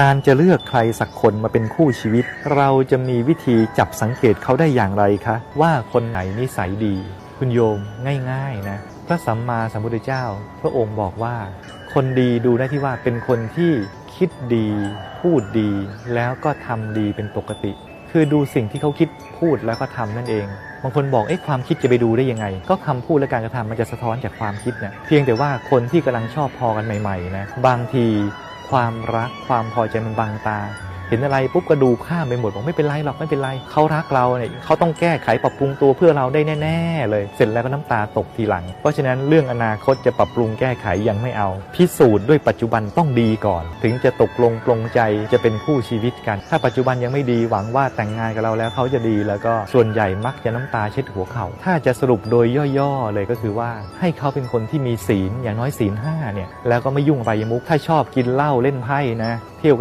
การจะเลือกใครสักคนมาเป็นคู่ชีวิต เราจะมีวิธีจับสังเกตเขาได้อย่างไรคะ ว่าคนไหนนิสัยดี คุณโยมง่ายๆนะ พระสัมมาสัมพุทธเจ้า พระองค์บอกว่า คนดีดูได้ที่ว่าเป็นคนที่คิดดี พูดดี แล้วก็ทำดีเป็นปกติ คือดูสิ่งที่เขาคิดพูดแล้วก็ทำนั่นเองบางคนบอกเอ๊ะความคิดจะไปดูได้ยังไง ก็คำพูดและการกระทำมันจะสะท้อนจากความคิดนะเพียงแต่ว่าคนที่กำลังชอบพอกันใหม่ๆนะบางที ความรักความพอใจมันบังตา เห็นอะไรปุ๊บก็ดูข้ามไปหมดบอกไม่เป็นไรหรอกไม่เป็นไรเขารักเราเนี่ยเขาต้องแก้ไขปรับปรุงตัวเพื่อเราได้แน่ๆเลย เสร็จแล้วก็น้ำตาตกทีหลัง เพราะฉะนั้นเรื่องอนาคตจะปรับปรุงแก้ไขยังไม่เอา พิสูจน์ด้วยปัจจุบันต้องดีก่อน ถึงจะตกลงปลงใจจะเป็นคู่ชีวิตกัน ถ้าปัจจุบันยังไม่ดีหวังว่าแต่งงานกับเราแล้วเขาจะดีแล้วก็ส่วนใหญ่มักจะน้ำตาเช็ดหัวเขา่าถ้าจะสรุปโดยย่อๆเลยก็คือว่า ให้เขาเป็นคนที่มีศีลอย่างน้อยศีลห้าเนี่ยแล้วก็ไม่ยุ่งอบายมุขถ้าชอบกินเหล้าเล่นไพ่นะเที่ยว